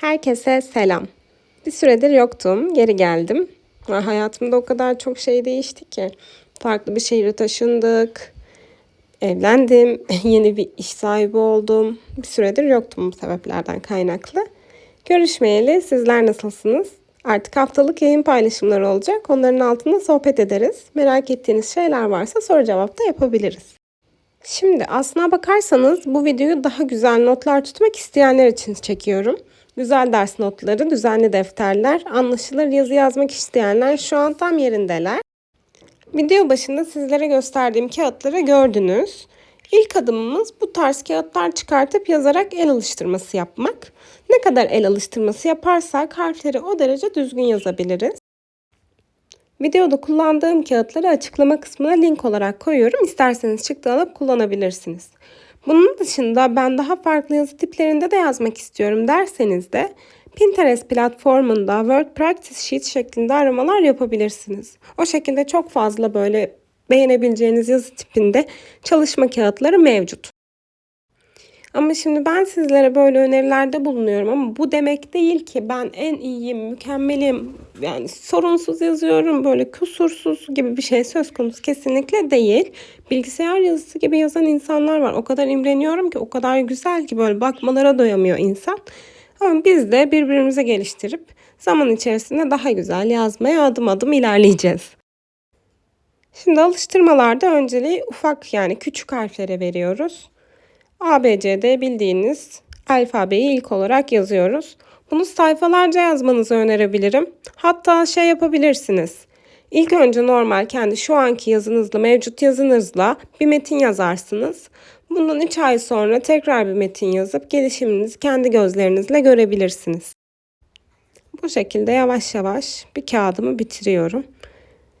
Herkese selam. Bir süredir yoktum, geri geldim. Ha, Hayatımda o kadar çok şey değişti ki. Farklı bir şehre taşındık, evlendim, yeni bir iş sahibi oldum. Bir süredir yoktum bu sebeplerden kaynaklı. Görüşmeyeli sizler nasılsınız? Artık haftalık yayın paylaşımları olacak. Onların altında sohbet ederiz. Merak ettiğiniz şeyler varsa soru cevap da yapabiliriz. Şimdi aslına bakarsanız bu videoyu daha güzel notlar tutmak isteyenler için çekiyorum. Güzel ders notları, düzenli defterler, anlaşılır yazı yazmak isteyenler şu an tam yerindeler. Video başında sizlere gösterdiğim kağıtları gördünüz. İlk adımımız bu tarz kağıtlar çıkartıp yazarak el alıştırması yapmak. Ne kadar el alıştırması yaparsak harfleri o derece düzgün yazabiliriz. Videoda kullandığım kağıtları açıklama kısmına link olarak koyuyorum. İsterseniz çıktı alıp kullanabilirsiniz. Bunun dışında ben daha farklı yazı tiplerinde de yazmak istiyorum derseniz de Pinterest platformunda Word Practice Sheet şeklinde aramalar yapabilirsiniz. O şekilde çok fazla böyle beğenebileceğiniz yazı tipinde çalışma kağıtları mevcut. Ama şimdi ben sizlere böyle önerilerde bulunuyorum ama bu demek değil ki ben en iyiyim, mükemmelim, yani sorunsuz yazıyorum, böyle kusursuz gibi bir şey söz konusu kesinlikle değil. Bilgisayar yazısı gibi yazan insanlar var. O kadar imreniyorum ki, o kadar güzel ki böyle bakmalara doyamıyor insan. Ama biz de birbirimize geliştirip zaman içerisinde daha güzel yazmaya adım adım ilerleyeceğiz. Şimdi alıştırmalarda önceliği ufak yani küçük harflere veriyoruz. A, B, C, D bildiğiniz alfabeyi ilk olarak yazıyoruz. Bunu sayfalarca yazmanızı önerebilirim. Hatta şey yapabilirsiniz. İlk önce normal kendi şu anki yazınızla, mevcut yazınızla bir metin yazarsınız. Bundan 3 ay sonra tekrar bir metin yazıp gelişiminizi kendi gözlerinizle görebilirsiniz. Bu şekilde yavaş yavaş bir kağıdımı bitiriyorum.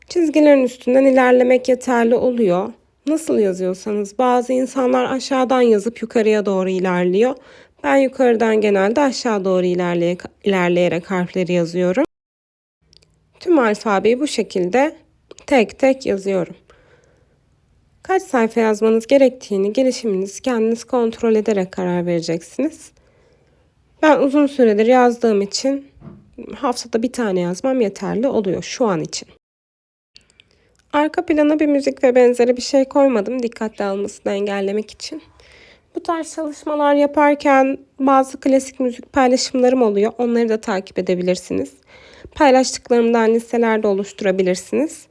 Çizgilerin üstünden ilerlemek yeterli oluyor. Nasıl yazıyorsanız bazı insanlar aşağıdan yazıp yukarıya doğru ilerliyor. Ben yukarıdan genelde aşağı doğru ilerleye, ilerleyerek harfleri yazıyorum. Tüm alfabeyi bu şekilde tek tek yazıyorum. Kaç sayfa yazmanız gerektiğini gelişiminizi kendiniz kontrol ederek karar vereceksiniz. Ben uzun süredir yazdığım için haftada bir tane yazmam yeterli oluyor şu an için. Arka plana bir müzik ve benzeri bir şey koymadım dikkatli almasını engellemek için. Bu tarz çalışmalar yaparken bazı klasik müzik paylaşımlarım oluyor. Onları da takip edebilirsiniz. Paylaştıklarımdan listelerde oluşturabilirsiniz.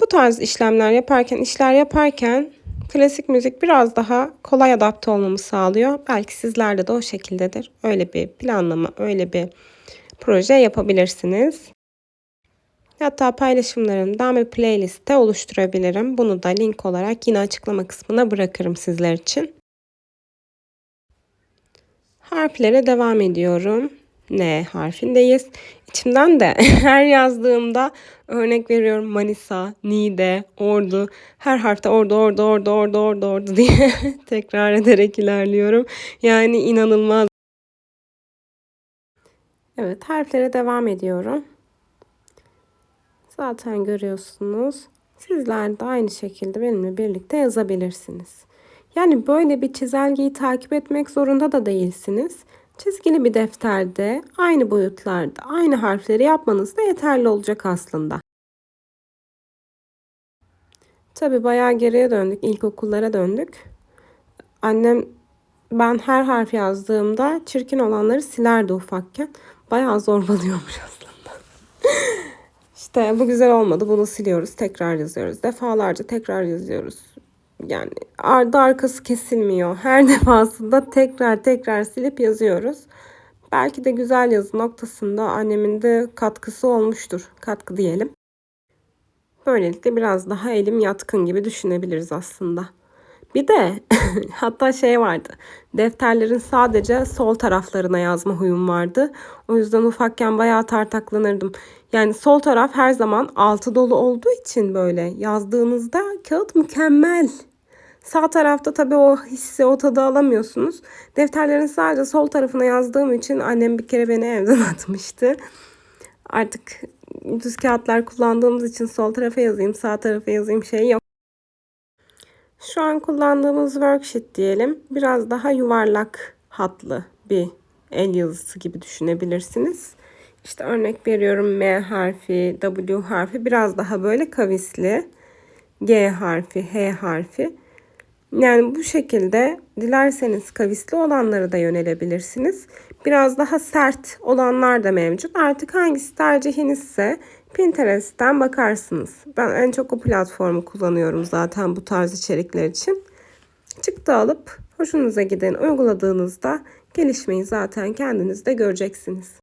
Bu tarz işlemler yaparken, işler yaparken klasik müzik biraz daha kolay adapte olmamı sağlıyor. Belki sizlerde de o şekildedir. Öyle bir planlama, öyle bir proje yapabilirsiniz. Hatta paylaşımlarımdan bir playliste oluşturabilirim. Bunu da link olarak yine açıklama kısmına bırakırım sizler için. Harflere devam ediyorum. N harfindeyiz. İçimden de her yazdığımda örnek veriyorum Manisa, Niğde, Ordu. Her harfte Ordu, Ordu, Ordu, Ordu, Ordu, Ordu diye tekrar ederek ilerliyorum. Yani inanılmaz. Evet harflere devam ediyorum. Zaten görüyorsunuz. Sizler de aynı şekilde benimle birlikte yazabilirsiniz. Yani böyle bir çizelgeyi takip etmek zorunda da değilsiniz. Çizgili bir defterde aynı boyutlarda aynı harfleri yapmanız da yeterli olacak aslında. Tabi bayağı geriye döndük. İlkokullara döndük. Annem ben her harf yazdığımda çirkin olanları silerdi ufakken. Bayağı zorbalıyormuş aslında. İşte bu güzel olmadı. Bunu siliyoruz. Tekrar yazıyoruz. Defalarca tekrar yazıyoruz. Yani ardı arkası kesilmiyor. Her defasında tekrar tekrar silip yazıyoruz. Belki de güzel yazı noktasında annemin de katkısı olmuştur. Katkı diyelim. Böylelikle biraz daha elim yatkın gibi düşünebiliriz aslında. Bir de hatta şey vardı. Defterlerin sadece sol taraflarına yazma huyum vardı. O yüzden ufakken bayağı tartaklanırdım. Yani sol taraf her zaman altı dolu olduğu için böyle yazdığınızda kağıt mükemmel. Sağ tarafta tabii o hissi, o tadı alamıyorsunuz. Defterlerin sadece sol tarafına yazdığım için annem bir kere beni evden atmıştı. Artık düz kağıtlar kullandığımız için sol tarafa yazayım, sağ tarafa yazayım şey yok. Şu an kullandığımız worksheet diyelim biraz daha yuvarlak hatlı bir El yazısı gibi düşünebilirsiniz. İşte örnek veriyorum M harfi, W harfi biraz daha böyle kavisli. G harfi, H harfi. Yani bu şekilde dilerseniz kavisli olanlara da yönelebilirsiniz. Biraz daha sert olanlar da mevcut. Artık hangisi tercihinizse Pinterest'ten bakarsınız. Ben en çok o platformu kullanıyorum zaten bu tarz içerikler için. Çıktı alıp hoşunuza giden uyguladığınızda gelişmeyi zaten kendiniz de göreceksiniz.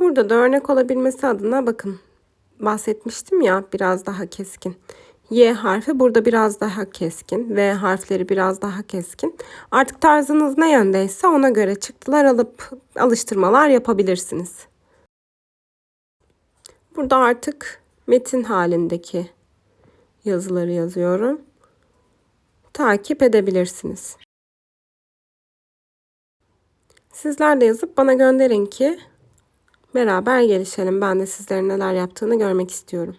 Burada da örnek olabilmesi adına bakın bahsetmiştim ya biraz daha keskin. Y harfi burada biraz daha keskin. V harfleri biraz daha keskin. Artık tarzınız ne yöndeyse ona göre çıktılar alıp alıştırmalar yapabilirsiniz. Burada artık metin halindeki yazıları yazıyorum. Takip edebilirsiniz. Sizler de yazıp bana gönderin ki Beraber gelişelim. Ben de sizlerin neler yaptığını görmek istiyorum.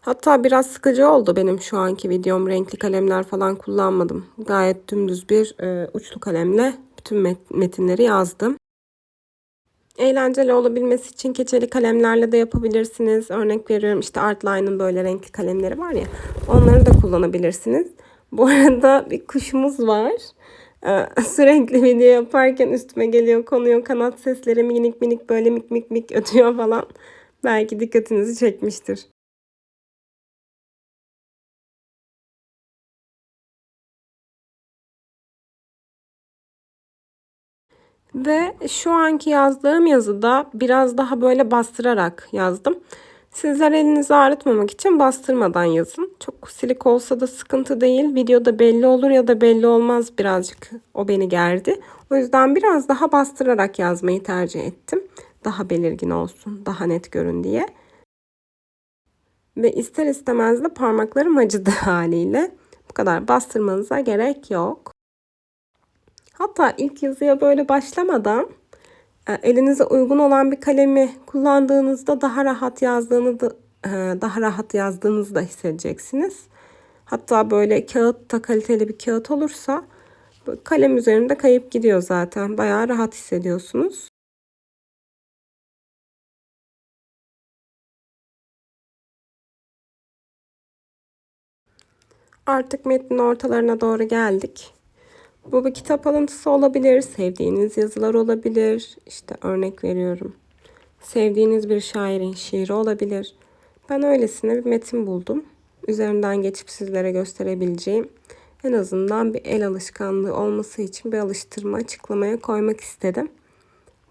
Hatta biraz sıkıcı oldu benim şu anki videom. Renkli kalemler falan kullanmadım. Gayet dümdüz bir e, uçlu kalemle bütün met metinleri yazdım. Eğlenceli olabilmesi için keçeli kalemlerle de yapabilirsiniz. Örnek veriyorum işte Artline'ın böyle renkli kalemleri var ya. Onları da kullanabilirsiniz. Bu arada bir kuşumuz var. Ee, sürekli video yaparken üstüme geliyor konuyor kanat sesleri minik minik böyle mik mik mik ötüyor falan. Belki dikkatinizi çekmiştir. Ve şu anki yazdığım yazıda biraz daha böyle bastırarak yazdım. Sizler elinizi ağrıtmamak için bastırmadan yazın. Çok silik olsa da sıkıntı değil. Videoda belli olur ya da belli olmaz birazcık. O beni gerdi. O yüzden biraz daha bastırarak yazmayı tercih ettim. Daha belirgin olsun, daha net görün diye. Ve ister istemez de parmaklarım acıdı haliyle. Bu kadar bastırmanıza gerek yok. Hatta ilk yazıya böyle başlamadan elinize uygun olan bir kalemi kullandığınızda daha rahat yazdığını da, e, daha rahat yazdığınızı da hissedeceksiniz. Hatta böyle kağıt da kaliteli bir kağıt olursa kalem üzerinde kayıp gidiyor zaten. Bayağı rahat hissediyorsunuz. Artık metnin ortalarına doğru geldik. Bu bir kitap alıntısı olabilir, sevdiğiniz yazılar olabilir. İşte örnek veriyorum. Sevdiğiniz bir şairin şiiri olabilir. Ben öylesine bir metin buldum. Üzerinden geçip sizlere gösterebileceğim. En azından bir el alışkanlığı olması için bir alıştırma açıklamaya koymak istedim.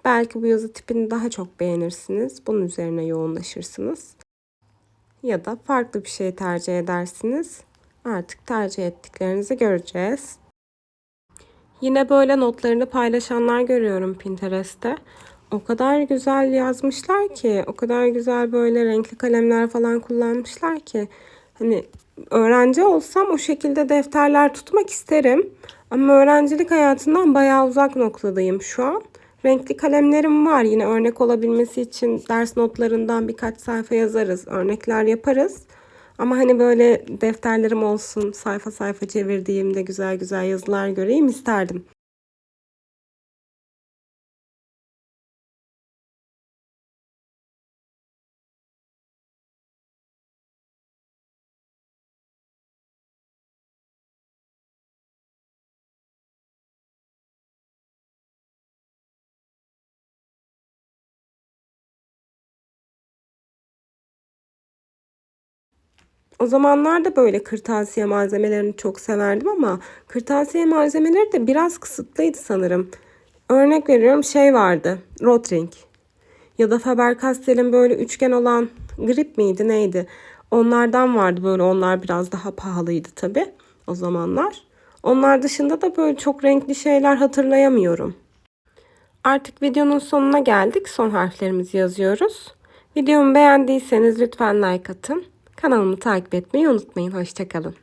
Belki bu yazı tipini daha çok beğenirsiniz. Bunun üzerine yoğunlaşırsınız. Ya da farklı bir şey tercih edersiniz. Artık tercih ettiklerinizi göreceğiz. Yine böyle notlarını paylaşanlar görüyorum Pinterest'te. O kadar güzel yazmışlar ki, o kadar güzel böyle renkli kalemler falan kullanmışlar ki. Hani öğrenci olsam o şekilde defterler tutmak isterim. Ama öğrencilik hayatından bayağı uzak noktadayım şu an. Renkli kalemlerim var. Yine örnek olabilmesi için ders notlarından birkaç sayfa yazarız. Örnekler yaparız. Ama hani böyle defterlerim olsun, sayfa sayfa çevirdiğimde güzel güzel yazılar göreyim isterdim. O zamanlar da böyle kırtasiye malzemelerini çok severdim ama kırtasiye malzemeleri de biraz kısıtlıydı sanırım. Örnek veriyorum şey vardı. Rotring. Ya da Faber-Castell'in böyle üçgen olan grip miydi neydi? Onlardan vardı böyle onlar biraz daha pahalıydı tabi o zamanlar. Onlar dışında da böyle çok renkli şeyler hatırlayamıyorum. Artık videonun sonuna geldik. Son harflerimizi yazıyoruz. Videomu beğendiyseniz lütfen like atın. Kanalımı takip etmeyi unutmayın. Hoşçakalın.